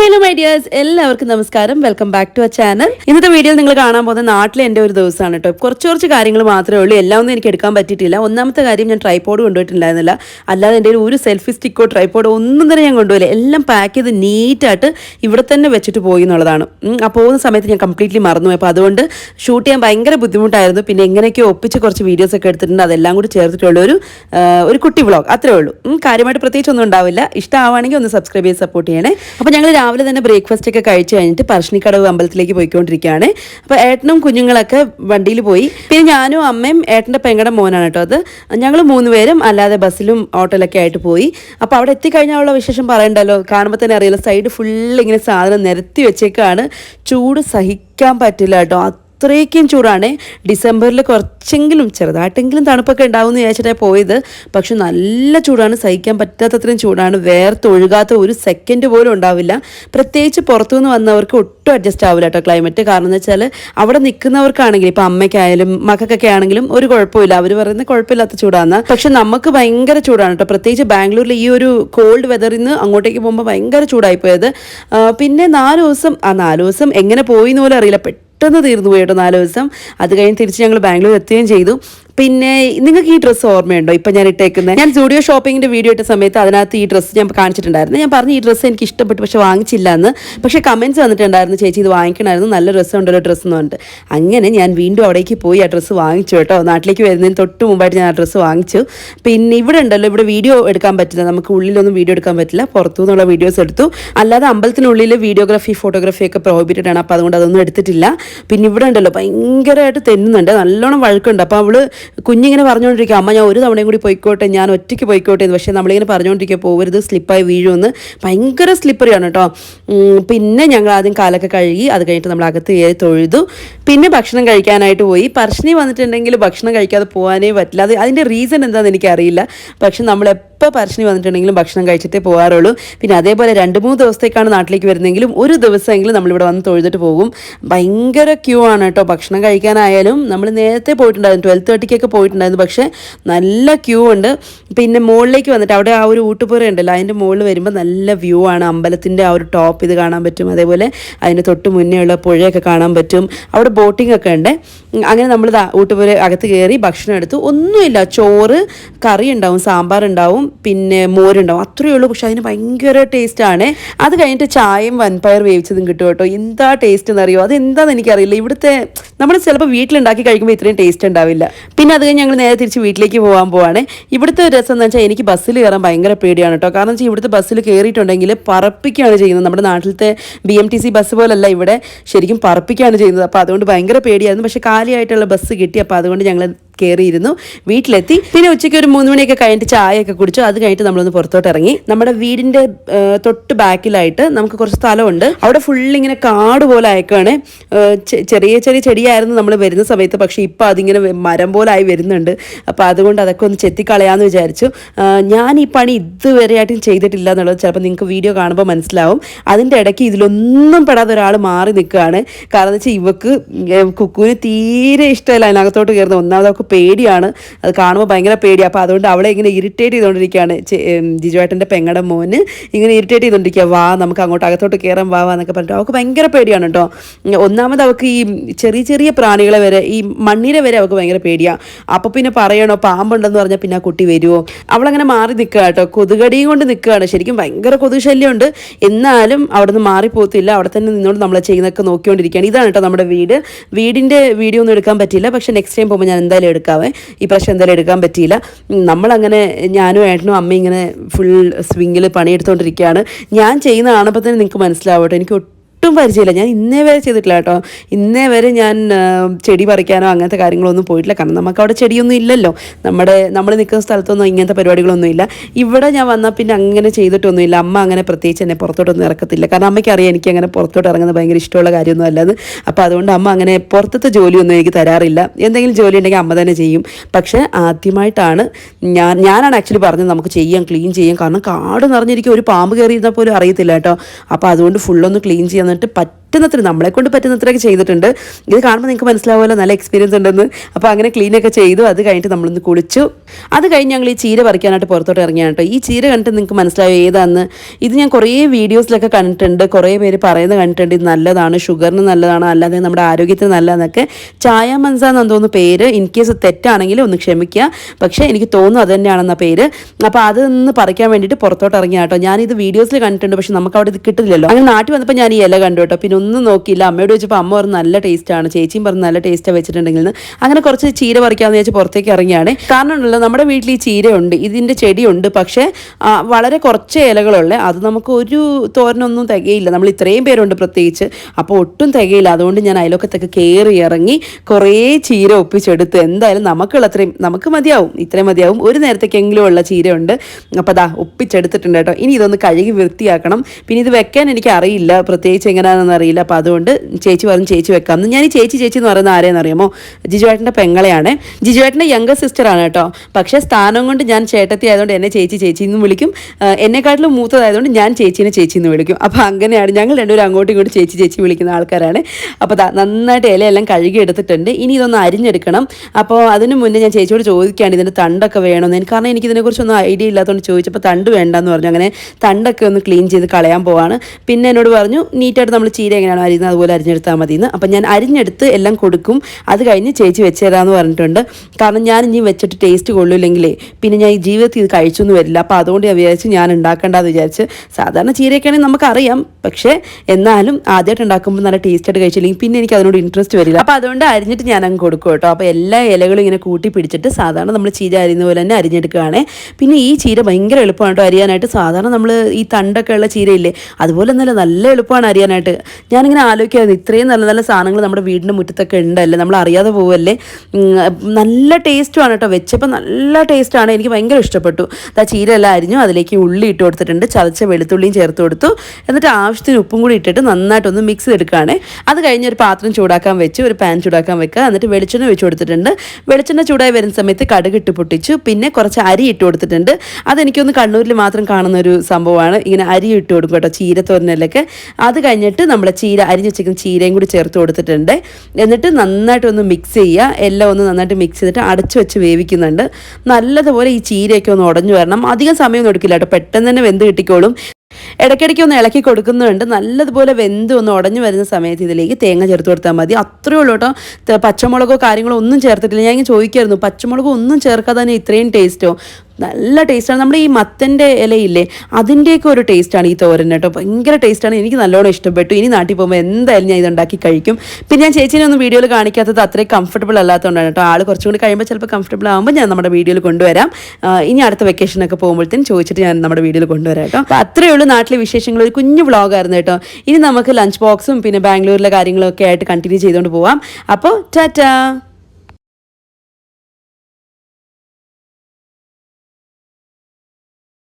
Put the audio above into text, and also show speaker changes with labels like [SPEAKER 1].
[SPEAKER 1] Hello my dears എല്ലാവർക്കും നമസ്കാരം. Welcome back to a channel ഇന്നത്തെ വീഡിയോയിൽ നിങ്ങൾ കാണാൻ പോകുന്ന നാട്ടിലെ എന്റെ ഒരു ദിവസമാണ് കേട്ടോ. കുറച്ച് കുറച്ച് കാര്യങ്ങൾ മാത്രമേ ഉള്ളൂ. എല്ലാം ഒന്നും എനിക്ക് എടുക്കാൻ പറ്റിയിട്ടില്ല. ഒന്നാമത്തെ കാര്യം ഞാൻ ട്രൈപോഡ് കൊണ്ടുപോയിട്ടുണ്ടായിരുന്നില്ല. അല്ലാതെ എന്റെ ഒരു സെൽഫി സ്റ്റിക്കോ ട്രൈപോഡോ ഒന്നും തന്നെ ഞാൻ കൊണ്ടുപോയില്ല. എല്ലാം പാക്ക് ചെയ്ത് നീറ്റായിട്ട് ഇവിടെ തന്നെ വെച്ചിട്ട് പോയി എന്നുള്ളതാണ്. ആ പോകുന്ന സമയത്ത് ഞാൻ കംപ്ലീറ്റ്ലി മറന്നു അപ്പോൾ അതുകൊണ്ട് ഷൂട്ട് ചെയ്യാൻ ഭയങ്കര ബുദ്ധിമുട്ടായിരുന്നു. പിന്നെ എങ്ങനെയൊക്കെയോ ഒപ്പിച്ച് കുറച്ച് വീഡിയോസ് ഒക്കെ എടുത്തിട്ടുണ്ട്. അതെല്ലാം കൂടി ചേർത്തിട്ടുള്ള ഒരു ഒരു കുട്ടി വ്ളോഗ് അത്രേ ഉള്ളൂ. കാര്യമായിട്ട് പ്രത്യേകിച്ച് ഒന്നും ഉണ്ടാവില്ല. ഇഷ്ടമാവുകയാണെങ്കിൽ ഒന്ന് സബ്സ്ക്രൈബ് ചെയ്ത് സപ്പോർട്ട് ചെയ്യണേ. അപ്പോൾ ഞങ്ങൾ രാവിലെ തന്നെ ബ്രേക്ക്ഫാസ്റ്റ് ഒക്കെ കഴിച്ചു കഴിഞ്ഞിട്ട് പറശ്ശിനിക്കടവ് അമ്പലത്തിലേക്ക് പോയിക്കൊണ്ടിരിക്കുകയാണ്. അപ്പോൾ ഏട്ടനും കുഞ്ഞുങ്ങളൊക്കെ വണ്ടിയിൽ പോയി. പിന്നെ ഞാനും അമ്മയും ഏട്ടന്റെ പെങ്ങളുടെ മോനാണ് കേട്ടോ അത്. ഞങ്ങൾ മൂന്നുപേരും അല്ലാതെ ബസ്സിലും ഓട്ടോയിലൊക്കെ ആയിട്ട് പോയി. അപ്പോൾ അവിടെ എത്തിക്കഴിഞ്ഞാലുള്ള വിശേഷം പറയണ്ടല്ലോ? കാണുമ്പോൾ തന്നെ അറിയാലോ സൈഡ് ഫുള്ള് ഇങ്ങനെ സാധനം നിരത്തി വെച്ചേക്കാണ്. ചൂട് സഹിക്കാൻ പറ്റില്ല കേട്ടോ. അത്രയ്ക്കും ചൂടാണ്. ഡിസംബറിൽ കുറച്ചെങ്കിലും ചെറുതായിട്ടെങ്കിലും തണുപ്പൊക്കെ ഉണ്ടാവും എന്ന് വിചാരിച്ചിട്ടാണ് പോയത്. പക്ഷെ നല്ല ചൂടാണ്. സഹിക്കാൻ പറ്റാത്തത്രയും ചൂടാണ്. വേർത്തൊഴുകാത്ത ഒരു സെക്കൻഡ് പോലും ഉണ്ടാവില്ല. പ്രത്യേകിച്ച് പുറത്തുനിന്ന് വന്നവർക്ക് ഒട്ടും അഡ്ജസ്റ്റ് ആവില്ല കേട്ടോ ക്ലൈമറ്റ് കാരണം എന്ന് വെച്ചാൽ അവിടെ നിൽക്കുന്നവർക്കാണെങ്കിലും ഇപ്പം അമ്മയ്ക്കായാലും മക്കൾക്കൊക്കെ ആണെങ്കിലും ഒരു കുഴപ്പമില്ല അവർ പറയുന്നത് കുഴപ്പമില്ലാത്ത ചൂടാണ് പക്ഷെ നമുക്ക് ഭയങ്കര ചൂടാണ് കേട്ടോ. പ്രത്യേകിച്ച് ബാംഗ്ലൂരിൽ ഈ ഒരു കോൾഡ് വെതറിൽ നിന്ന് അങ്ങോട്ടേക്ക് പോകുമ്പോൾ ഭയങ്കര ചൂടായി പോയത് പിന്നെ നാല് ദിവസം ആ നാല് ദിവസം എങ്ങനെ പോയി എന്ന് പോലും അറിയില്ല. പെട്ടെന്ന് തീർന്നു പോയിട്ട് നാല് ദിവസം. അത് കഴിഞ്ഞ് തിരിച്ച് ഞങ്ങൾ ബാംഗ്ലൂർ എത്തുകയും ചെയ്തു. പിന്നെ നിങ്ങൾക്ക് ഈ ഡ്രസ്സ് ഓർമ്മയുണ്ടോ? ഇപ്പം ഞാൻ ഇട്ടേക്കുന്നത് ഞാൻ സ്റ്റുഡിയോ ഷോപ്പിംഗിന്റെ വീഡിയോ ഇട്ട സമയത്ത് അതിനകത്ത് ഈ ഡ്രസ്സ് ഞാൻ കാണിച്ചിട്ടുണ്ടായിരുന്നു. ഞാൻ പറഞ്ഞു ഈ ഡ്രസ്സ് എനിക്ക് ഇഷ്ടപ്പെട്ടു പക്ഷെ വാങ്ങിച്ചില്ല എന്ന് പക്ഷേ കമന്റ്സ് വന്നിട്ടുണ്ടായിരുന്നു ചേച്ചി ഇത് വാങ്ങിക്കണമായിരുന്നു നല്ല ഡ്രസ്സ് ഉണ്ടല്ലോ ഡ്രസ്സ് എന്ന് പറഞ്ഞിട്ട്. അങ്ങനെ ഞാൻ വീണ്ടും അവിടേക്ക് പോയി ആ ഡ്രസ്സ് വാങ്ങിച്ചു കേട്ടോ. നാട്ടിലേക്ക് വരുന്നതിന് തൊട്ട് മുമ്പായിട്ട് ഞാൻ ആ ഡ്രസ്സ് വാങ്ങിച്ചു. പിന്നെ ഇവിടെ ഉണ്ടല്ലോ ഇവിടെ വീഡിയോ എടുക്കാൻ പറ്റില്ല. നമുക്ക് ഉള്ളിലൊന്നും വീഡിയോ എടുക്കാൻ പറ്റില്ല. പുറത്തു നിന്നുള്ള വീഡിയോസ് എടുത്തു. അല്ലാതെ അമ്പലത്തിനുള്ളിൽ വീഡിയോഗ്രാഫി ഫോട്ടോഗ്രാഫി ഒക്കെ പ്രോഹിബിറ്റഡ് ആണ്. അപ്പോൾ അതുകൊണ്ട് അതൊന്നും എടുത്തിട്ടില്ല. പിന്നെ ഇവിടെ ഉണ്ടല്ലോ ഭയങ്കരമായിട്ട് തെന്നുന്നുണ്ട്. നല്ലോണം വഴക്കുണ്ട്. അപ്പോൾ അവൾ കുഞ്ഞിങ്ങനെ പറഞ്ഞുകൊണ്ടിരിക്കുക അമ്മ ഞാൻ ഒരു തവണയും കൂടി പോയിക്കോട്ടെ ഞാൻ ഒറ്റയ്ക്ക് പോയിക്കോട്ടെ എന്ന്. പക്ഷേ നമ്മളിങ്ങനെ പറഞ്ഞുകൊണ്ടിരിക്കുക പോകരുത് സ്ലിപ്പായി വീഴുമെന്ന്. ഭയങ്കര സ്ലിപ്പറിയാണ് കേട്ടോ. പിന്നെ ഞങ്ങൾ ആദ്യം കാലൊക്കെ കഴുകി അത് കഴിഞ്ഞിട്ട് നമ്മൾ അകത്ത് കയറി തൊഴുതു. പിന്നെ ഭക്ഷണം കഴിക്കാനായിട്ട് പോയി. പറശ്ശിനി വന്നിട്ടുണ്ടെങ്കിൽ ഭക്ഷണം കഴിക്കാതെ പോകാനേ പറ്റില്ല. അത് അതിന്റെ റീസൺ എന്താണെന്ന് എനിക്കറിയില്ല. പക്ഷെ നമ്മൾ എപ്പോൾ പറശ്ശിനി വന്നിട്ടുണ്ടെങ്കിലും ഭക്ഷണം കഴിച്ചിട്ടേ പോകാറുള്ളൂ. പിന്നെ അതേപോലെ രണ്ട് മൂന്ന് ദിവസത്തേക്കാണ് നാട്ടിലേക്ക് വരുന്നതെങ്കിലും ഒരു ദിവസമെങ്കിലും നമ്മളിവിടെ വന്ന് തൊഴുതിട്ട് പോകും. ഭയങ്കര ക്യൂ ആണ് കേട്ടോ. ഭക്ഷണം കഴിക്കാനായാലും നമ്മൾ നേരത്തെ പോയിട്ടുണ്ടായിരുന്നു. ട്വൽവ് തേർട്ടിക്കൊക്കെ പോയിട്ടുണ്ടായിരുന്നു. പക്ഷേ നല്ല ക്യൂ ഉണ്ട്. പിന്നെ മുകളിലേക്ക് വന്നിട്ട് അവിടെ ആ ഒരു ഊട്ടുപുറ ഉണ്ടല്ലോ. അതിന്റെ മുകളിൽ വരുമ്പോൾ നല്ല വ്യൂ ആണ്. അമ്പലത്തിന്റെ ആ ഒരു ടോപ്പ് ഇത് കാണാൻ പറ്റും. അതേപോലെ അതിന്റെ തൊട്ട് മുന്നേ ഉള്ള പുഴയൊക്കെ കാണാൻ പറ്റും. അവിടെ ബോട്ടിംഗ് ഒക്കെ ഉണ്ട്. അങ്ങനെ നമ്മൾ ഊട്ടുപുര അകത്ത് കയറി ഭക്ഷണം എടുത്തു. ഒന്നുമില്ല. ചോറ് കറി ഉണ്ടാവും സാമ്പാർ ഉണ്ടാവും. പിന്നെ മോരുണ്ടാവും. അത്രയേ ഉള്ളൂ. പക്ഷെ അതിന് ഭയങ്കര ആണ്. അത് കഴിഞ്ഞിട്ട് ചായയും വൻപയർ വേവിച്ചതും കിട്ടും കേട്ടോ. എന്താ ടേസ്റ്റ് എന്നറിയോ? അത് എന്താണെന്ന് എനിക്കറിയില്ല. ഇവിടുത്തെ നമ്മൾ ചിലപ്പോൾ വീട്ടിലുണ്ടാക്കി കഴിക്കുമ്പോൾ ഇത്രയും ടേസ്റ്റ് ഉണ്ടാവില്ല. പിന്നെ അത് കഴിഞ്ഞ് ഞങ്ങൾ നേരെ തിരിച്ച് വീട്ടിലേക്ക് പോകാൻ പോവാണ്. ഇവിടുത്തെ ഒരു രസം എന്ന് വെച്ചാൽ എനിക്ക് ബസ്സിൽ കയറാൻ ഭയങ്കര പേടിയാണ് കേട്ടോ. കാരണം വെച്ചാൽ ഇവിടുത്തെ ബസ്സിൽ കയറിയിട്ടുണ്ടെങ്കിൽ പറപ്പിക്കുകയാണ് ചെയ്യുന്നത്. നമ്മുടെ നാട്ടിലത്തെ B M T C bus പോലല്ല ഇവിടെ. ശരിക്കും പറപ്പിക്കുകയാണ് ചെയ്യുന്നത്. അപ്പോൾ അതുകൊണ്ട് ഭയങ്കര പേടിയായിരുന്നു. പക്ഷേ കാലിയായിട്ടുള്ള ബസ് കിട്ടി. അപ്പോൾ അതുകൊണ്ട് ഞങ്ങൾ കയറിയിരുന്നു. വീട്ടിലെത്തി. പിന്നെ ഉച്ചയ്ക്ക് ഒരു മൂന്ന് മണിയൊക്കെ കഴിഞ്ഞിട്ട് ചായയൊക്കെ കുടിച്ചു. അത് കഴിഞ്ഞിട്ട് നമ്മളൊന്ന് പുറത്തോട്ട് ഇറങ്ങി. നമ്മുടെ വീടിന്റെ തൊട്ട് ബാക്കിലായിട്ട് നമുക്ക് കുറച്ച് സ്ഥലമുണ്ട്. അവിടെ ഫുൾ ഇങ്ങനെ കാട് പോലെ അയക്കുകയാണ് ചെറിയ ചെറിയ ചെടിയായിരുന്നു നമ്മൾ വരുന്ന സമയത്ത്. പക്ഷേ ഇപ്പം അതിങ്ങനെ മരം പോലെ ആയി വരുന്നുണ്ട്. അപ്പോൾ അതുകൊണ്ട് അതൊക്കെ ഒന്ന് ചെത്തിക്കളയാന്ന് വിചാരിച്ചു. ഞാൻ ഈ പണി ഇതുവരെ ആയിട്ടും ചെയ്തിട്ടില്ല എന്നുള്ളത് ചിലപ്പോൾ നിങ്ങൾക്ക് വീഡിയോ കാണുമ്പോൾ മനസ്സിലാവും. അതിന്റെ ഇടയ്ക്ക് ഇതിലൊന്നും പെടാതെ ഒരാൾ മാറി നിൽക്കുകയാണ്. കാരണം വെച്ചാൽ ഇവക്ക് കുക്കുവിന് തീരെ ഇഷ്ടമല്ല. അതിനകത്തോട്ട് കയറുന്നത് ഒന്നാമത് അവൾക്ക് പേടിയാണ്. അത് കാണുമ്പോൾ ഭയങ്കര പേടിയാണ് അപ്പോൾ അതുകൊണ്ട് അവളെ ഇങ്ങനെ ഇറിറ്റേറ്റ് ചെയ്തുകൊണ്ടിരിക്കുകയാണ് ജിജുവേട്ടന്റെ പെങ്ങടെ മോന്. ഇങ്ങനെ ഇറിറ്റേറ്റ് ചെയ്തുകൊണ്ടിരിക്കുക വാ നമുക്ക് അങ്ങോട്ട് അകത്തോട്ട് കയറാൻ വാ എന്നൊക്കെ പറഞ്ഞിട്ട് അവൾക്ക് ഭയങ്കര പേടിയാണ് കേട്ടോ. ഒന്നാമത് അവൾക്ക് ഈ ചെറിയ ചെറിയ പ്രാണികളെ വരെ ഈ മണ്ണിനെ വരെ അവൾക്ക് ഭയങ്കര പേടിയാണ് അപ്പോൾ പിന്നെ പറയണോ പാമ്പുണ്ടെന്ന് പറഞ്ഞാൽ പിന്നെ ആ കുട്ടി വരുമോ അവളങ്ങനെ മാറി നിൽക്കുക കേട്ടോ. കൊതുകടിയും കൊണ്ട് നിൽക്കുകയാണ് ശരിക്കും ഭയങ്കര കൊതുക് ശല്യമുണ്ട് എന്നാലും അവിടെ നിന്ന് മാറിപ്പോത്തില്ല. അവിടെ തന്നെ നിന്നുകൊണ്ട് നമ്മൾ ചെയ്യുന്നതൊക്കെ നോക്കിക്കൊണ്ടിരിക്കുകയാണ് ഇതാണ് കേട്ടോ നമ്മുടെ വീട്. വീടിന്റെ വീഡിയോ ഒന്നും എടുക്കാൻ പറ്റില്ല. പക്ഷേ നെക്സ്റ്റ് ടൈം പോകുമ്പോൾ ഞാൻ എന്തായാലും എടുക്കാവേ. ഈ പ്രാവശ്യം എന്തായാലും എടുക്കാൻ പറ്റിയില്ല. നമ്മളങ്ങനെ ഞാനും ഏട്ടനും അമ്മ ഇങ്ങനെ ഫുൾ സ്വിങ്ങിൽ പണിയെടുത്തുകൊണ്ടിരിക്കുകയാണ് ഞാൻ ചെയ്യുന്ന കാണുമ്പോൾ തന്നെ നിങ്ങൾക്ക് മനസ്സിലാവട്ടെ എനിക്ക് ഒട്ടും പരിചയമില്ല. ഞാൻ ഇന്നേ വരെ ചെയ്തിട്ടില്ല കേട്ടോ. ഇന്നേ വരെ ഞാൻ ചെടി പറിക്കാനോ അങ്ങനത്തെ കാര്യങ്ങളൊന്നും പോയിട്ടില്ല. കാരണം നമുക്ക് അവിടെ ചെടിയൊന്നും ഇല്ലല്ലോ. നമ്മുടെ നമ്മൾ നിൽക്കുന്ന സ്ഥലത്തൊന്നും ഇങ്ങനത്തെ പരിപാടികളൊന്നും ഇല്ല. ഇവിടെ ഞാൻ വന്നാൽ പിന്നെ അങ്ങനെ ചെയ്തിട്ടൊന്നുമില്ല. അമ്മ അങ്ങനെ പ്രത്യേകിച്ച് എന്നെ പുറത്തോട്ടൊന്നും ഇറക്കത്തില്ല. കാരണം അമ്മയ്ക്ക് അറിയാം എനിക്ക് അങ്ങനെ പുറത്തോട്ട് ഇറങ്ങുന്നത് ഭയങ്കര ഇഷ്ടമുള്ള കാര്യമൊന്നും അല്ലത് അപ്പോൾ അതുകൊണ്ട് അമ്മ അങ്ങനെ പുറത്തത്തെ ജോലിയൊന്നും എനിക്ക് തരാറില്ല. എന്തെങ്കിലും ജോലി ഉണ്ടെങ്കിൽ അമ്മ തന്നെ ചെയ്യും. പക്ഷേ ആദ്യമായിട്ടാണ് ഞാൻ ഞാനാണ് ആക്ച്വലി പറഞ്ഞത് നമുക്ക് ചെയ്യാം ക്ലീൻ ചെയ്യാം. കാരണം കാട് നിറഞ്ഞിരിക്കും. ഒരു പാമ്പ് കയറിയിരുന്നാൽ പോലും അറിയത്തില്ല കേട്ടോ. അപ്പോൾ അതുകൊണ്ട് ഫുള്ളൊന്ന് ക്ലീൻ ചെയ്യാൻ എന്നിട്ട് പറ്റ പറ്റുന്നത്ര നമ്മളെ കൊണ്ട് പറ്റുന്നത്രയൊക്കെ ചെയ്തിട്ടുണ്ട്. ഇത് കാണുമ്പോൾ നിങ്ങൾക്ക് മനസ്സിലാവുമല്ലോ നല്ല എക്സ്പീരിയൻസ് ഉണ്ടെന്ന്. അപ്പോൾ അങ്ങനെ ക്ലീനൊക്കെ ചെയ്തു അത് കഴിഞ്ഞിട്ട് നമ്മളൊന്ന് കുളിച്ചു. അത് കഴിഞ്ഞ് ഞങ്ങൾ ഈ ചീര പറിക്കാനായിട്ട് പുറത്തോട്ട് ഇറങ്ങിയാണ് കേട്ടോ. ഈ ചീര കണ്ടിട്ട് നിങ്ങൾക്ക് മനസ്സിലായോ ഏതാന്ന്? ഇത് ഞാൻ കുറേ വീഡിയോസിലൊക്കെ കണ്ടിട്ടുണ്ട്. കുറേ പേര് പറയുന്നത് കണ്ടിട്ടുണ്ട് ഇത് നല്ലതാണ് ഷുഗറിന് നല്ലതാണ് അല്ലാതെ നമ്മുടെ ആരോഗ്യത്തിന് നല്ലതെന്നൊക്കെ. ചായ മൻസ എന്ന് തോന്നുന്നു പേര്. ഇൻ കേസ് തെറ്റാണെങ്കിൽ ഒന്ന് ക്ഷമിക്കുക. പക്ഷേ എനിക്ക് തോന്നുന്നു അത് തന്നെയാണെന്ന പേര്. അപ്പോൾ അത് നിന്ന് പറിക്കാൻ വേണ്ടിയിട്ട് പുറത്തോട്ട് ഇറങ്ങിയാട്ടോ ഞാനിത് വീഡിയോസിൽ കണ്ടിട്ടുണ്ട് പക്ഷെ നമുക്ക് അവിടെ ഇത് കിട്ടില്ലല്ലോ അങ്ങനെ നാട്ടിൽ വന്നപ്പോൾ ഞാൻ ഈ ഇല കണ്ടു കേട്ടോ. പിന്നെ ഒന്നും നോക്കിയില്ല. അമ്മയോട് ചോദിച്ചപ്പോൾ അമ്മ പറഞ്ഞു നല്ല ടേസ്റ്റാണ് ചേച്ചിയും പറഞ്ഞു നല്ല ടേസ്റ്റാണ് വെച്ചിട്ടുണ്ടെങ്കിൽ. അങ്ങനെ കുറച്ച് ചീര പറിക്കാമെന്ന് വെച്ച് പുറത്തേക്ക് ഇറങ്ങിയാണ്. കാരണം നമ്മുടെ വീട്ടിൽ ഈ ചീരയുണ്ട് ഇതിന്റെ ചെടിയുണ്ട്. പക്ഷേ വളരെ കുറച്ച് ഇലകളുള്ള. അത് നമുക്ക് ഒരു തോരനൊന്നും തികയില്ല. നമ്മൾ ഇത്രയും പേരുണ്ട് പ്രത്യേകിച്ച്. അപ്പോൾ ഒട്ടും തികയില്ല. അതുകൊണ്ട് ഞാൻ അയലൊക്കത്തൊക്കെ കയറി ഇറങ്ങി കുറേ ചീര ഒപ്പിച്ചെടുത്ത് എന്തായാലും നമുക്കുള്ള അത്രയും നമുക്ക് മതിയാവും. ഇത്രയും മതിയാവും. ഒരു നേരത്തേക്കെങ്കിലും ഉള്ള ചീരയുണ്ട്. അപ്പോൾ അതാ ഒപ്പിച്ചെടുത്തിട്ടുണ്ട് കേട്ടോ. ഇനി ഇതൊന്ന് കഴുകി വൃത്തിയാക്കണം. പിന്നെ ഇത് വെക്കാൻ എനിക്ക് അറിയില്ല പ്രത്യേകിച്ച് എങ്ങനെയാണെന്ന് അറിയില്ല. അപ്പോൾ അതുകൊണ്ട് ചേച്ചി പറഞ്ഞ് ചേച്ചി വെക്കാന്ന് ഞാൻ ഈ ചേച്ചി ചേച്ചി എന്ന് പറയുന്ന ആരെയെന്ന് അറിയാമോ ജിജുവേട്ടന്റെ പെങ്ങളെയാണ്. ജിജുവേട്ടന്റെ യങ്കർ സിസ്റ്ററാണ് കേട്ടോ. പക്ഷേ സ്ഥാനം കൊണ്ട് ഞാൻ ചേട്ടത്തി ആയതുകൊണ്ട് എന്നെ ചേച്ചി ചേച്ചി എന്ന് വിളിക്കും. എന്നെക്കാട്ടിലും മൂത്തതായതുകൊണ്ട് ഞാൻ ചേച്ചീനെ ചേച്ചി എന്ന് വിളിക്കും. അപ്പോൾ അങ്ങനെയാണ് ഞങ്ങൾ രണ്ടുപേരും അങ്ങോട്ടും ഇങ്ങോട്ടും ചേച്ചി ചേച്ചി വിളിക്കുന്ന ആൾക്കാരാണ്. അപ്പോൾ നന്നായിട്ട് ഇലയെല്ലാം കഴുകി എടുത്തിട്ടുണ്ട്. ഇനി ഇതൊന്ന് അരിഞ്ഞെടുക്കണം. അപ്പോൾ അതിന് മുന്നേ ഞാൻ ചേച്ചിയോട് ചോദിക്കുകയാണ് ഇതിന്റെ തണ്ടൊക്കെ വേണമെന്ന് എനിക്ക് കാരണം എനിക്കിതിനെക്കുറിച്ചൊന്നും ഐഡിയ ഇല്ലാത്തതുകൊണ്ട് ചോദിച്ചപ്പോൾ തണ്ട് വേണ്ടെന്ന് പറഞ്ഞു. അങ്ങനെ തണ്ടൊക്കെ ഒന്ന് ക്ലീൻ ചെയ്ത് കളയാൻ പോവാണ്. പിന്നെ എന്നോട് പറഞ്ഞു നീറ്റായിട്ട് നമ്മൾ ചീര എങ്ങനെയാണ് അരിയുന്നത് അതുപോലെ അരിഞ്ഞെടുത്താൽ മതി എന്ന് അപ്പം ഞാൻ അരിഞ്ഞെടുത്ത് എല്ലാം കൊടുക്കും. അത് കഴിഞ്ഞ് ചേച്ചി വെച്ച് തരാമെന്ന് പറഞ്ഞിട്ടുണ്ട്. കാരണം ഞാൻ ഇനി വെച്ചിട്ട് ടേസ്റ്റ് കൊള്ളില്ലെങ്കിലേ പിന്നെ ഞാൻ ഈ ജീവിതത്തിൽ ഇത് കഴിച്ചൊന്നും വരില്ല. അപ്പോൾ അതുകൊണ്ട് ഞാൻ വിചാരിച്ച് ഞാൻ ഉണ്ടാക്കേണ്ടതെന്ന് വിചാരിച്ച് സാധാരണ ചീരയൊക്കെയാണെങ്കിൽ നമുക്കറിയാം. പക്ഷേ എന്നാലും ആദ്യമായിട്ട് ഉണ്ടാക്കുമ്പോൾ നല്ല ടേസ്റ്റായിട്ട് കഴിച്ചില്ലെങ്കിൽ പിന്നെ എനിക്ക് അതിനോട് ഇൻട്രസ്റ്റ് വരില്ല. അപ്പോൾ അതുകൊണ്ട് അരിഞ്ഞിട്ട് ഞാൻ അങ്ങ് കൊടുക്കും കേട്ടോ. അപ്പോൾ എല്ലാ ഇലകളും ഇങ്ങനെ കൂട്ടി പിടിച്ചിട്ട് സാധാരണ നമ്മൾ ചീര അരിയുന്ന പോലെ തന്നെ അരിഞ്ഞെടുക്കുകയാണ്. പിന്നെ ഈ ചീര ഭയങ്കര എളുപ്പമാണ് കേട്ടോ അറിയാനായിട്ട് സാധാരണ നമ്മൾ ഈ തണ്ടൊക്കെ ഉള്ള ചീരയില്ലേ അതുപോലെ നല്ല നല്ല എളുപ്പമാണ് അരിയാനായിട്ട്. ഞാനിങ്ങനെ ആലോചിക്കായിരുന്നു ഇത്രയും നല്ല നല്ല സാധനങ്ങൾ നമ്മുടെ വീടിന്റെ മുറ്റത്തൊക്കെ ഉണ്ടല്ലേ നമ്മൾ അറിയാതെ പോവല്ലേ? നല്ല ടേസ്റ്റുമാണ് കേട്ടോ. വെച്ചപ്പോൾ നല്ല ടേസ്റ്റാണ് എനിക്ക് ഭയങ്കര ഇഷ്ടപ്പെട്ടു. ആ ചീര എല്ലാം അരിഞ്ഞു അതിലേക്ക് ഉള്ളി ഇട്ട് കൊടുത്തിട്ടുണ്ട്. ചതച്ച വെളുത്തുള്ളിയും ചേർത്ത് കൊടുത്തു. എന്നിട്ട് ആവശ്യത്തിന് ഉപ്പും കൂടി ഇട്ടിട്ട് നന്നായിട്ടൊന്ന് മിക്സ് ചെയ്തെടുക്കുകയാണ്. അത് കഴിഞ്ഞ് ഒരു പാത്രം ചൂടാക്കാൻ വെച്ച് ഒരു പാൻ ചൂടാക്കാൻ വെക്കുക. എന്നിട്ട് വെളിച്ചെണ്ണ വെച്ച് കൊടുത്തിട്ടുണ്ട്. വെളിച്ചെണ്ണ ചൂടായി വരുന്ന സമയത്ത് കടുക് ഇട്ട് പൊട്ടിച്ചു. പിന്നെ കുറച്ച് അരി ഇട്ട് കൊടുത്തിട്ടുണ്ട്. അതെനിക്കൊന്ന് കണ്ണൂരിൽ മാത്രം കാണുന്ന ഒരു സംഭവമാണ്. ഇങ്ങനെ അരി ഇട്ട് കൊടുക്കും കേട്ടോ ചീരത്തോരനിലൊക്കെ അത് കഴിഞ്ഞിട്ട് നമ്മുടെ ചീര അരിഞ്ഞ് വെച്ചിരിക്കുന്ന ചീരയും കൂടി ചേർത്ത് കൊടുത്തിട്ടുണ്ട്. എന്നിട്ട് നന്നായിട്ടൊന്ന് മിക്സ് ചെയ്യുക. എല്ലാം ഒന്ന് നന്നായിട്ട് മിക്സ് ചെയ്തിട്ട് അടച്ചു വെച്ച് വേവിക്കുന്നുണ്ട്. നല്ലതുപോലെ ഈ ചീരയൊക്കെ ഒന്ന് ഉടഞ്ഞു വരണം. അധികം സമയമൊന്നും എടുക്കില്ല കേട്ടോ. പെട്ടെന്ന് തന്നെ വെന്ത് കിട്ടിക്കോളും. ഇടയ്ക്കിടയ്ക്ക് ഒന്ന് ഇളക്കി കൊടുക്കുന്നുണ്ട്. നല്ലതുപോലെ വെന്ത് ഒന്ന് ഉടഞ്ഞു വരുന്ന സമയത്ത് ഇതിലേക്ക് തേങ്ങ ചേർത്ത് കൊടുത്താൽ മതി. അത്രയേ ഉള്ളൂ കേട്ടോ. പച്ചമുളകോ കാര്യങ്ങളോ ഒന്നും ചേർത്തിട്ടില്ല. ഞാൻ ചോദിക്കായിരുന്നു. പച്ചമുളകോ ഒന്നും ചേർക്കാതെ തന്നെ ഇത്രയും ടേസ്റ്റോ നല്ല ടേസ്റ്റാണ് നമ്മുടെ ഈ മത്തന്റെ ഇലയില്ലേ അതിന്റെയൊക്കെ ഒരു ടേസ്റ്റാണ് ഈ തോരൻ കേട്ടോ. ഭയങ്കര ടേസ്റ്റാണ് എനിക്ക് നല്ലോണം ഇഷ്ടപ്പെട്ടു. ഇനി നാട്ടിൽ പോകുമ്പോൾ എന്തായാലും ഞാൻ ഇതുണ്ടാക്കി കഴിക്കും. പിന്നെ ഞാൻ ചേച്ചിനെ ഒന്നും വീഡിയോയിൽ കാണിക്കാത്തത് അത്രയും കംഫർട്ടബിൾ അല്ലാത്തതുകൊണ്ടാണ് കേട്ടോ. ആൾ കുറച്ചും കൂടി കഴിയുമ്പോൾ ചിലപ്പോൾ കംഫർട്ടബിൾ ആകുമ്പോൾ ഞാൻ നമ്മുടെ വീഡിയോയിൽ കൊണ്ടുവരാം. ഇനി അടുത്ത വെക്കേഷനൊക്കെ പോകുമ്പോഴത്തേനും ചോദിച്ചിട്ട് ഞാൻ നമ്മുടെ വീഡിയോയിൽ കൊണ്ടുവരാം കേട്ടോ. അപ്പോൾ അത്രയേ ഉള്ളൂ നാട്ടിലെ വിശേഷങ്ങൾ ഒരു കുഞ്ഞു വ്ളോഗായിരുന്നു കേട്ടോ. ഇനി നമുക്ക് ലഞ്ച് ബോക്സും പിന്നെ ബാംഗ്ലൂരിലെ കാര്യങ്ങളൊക്കെ ആയിട്ട് കണ്ടിന്യൂ ചെയ്തുകൊണ്ട് പോവാം. അപ്പോൾ ടാറ്റാ!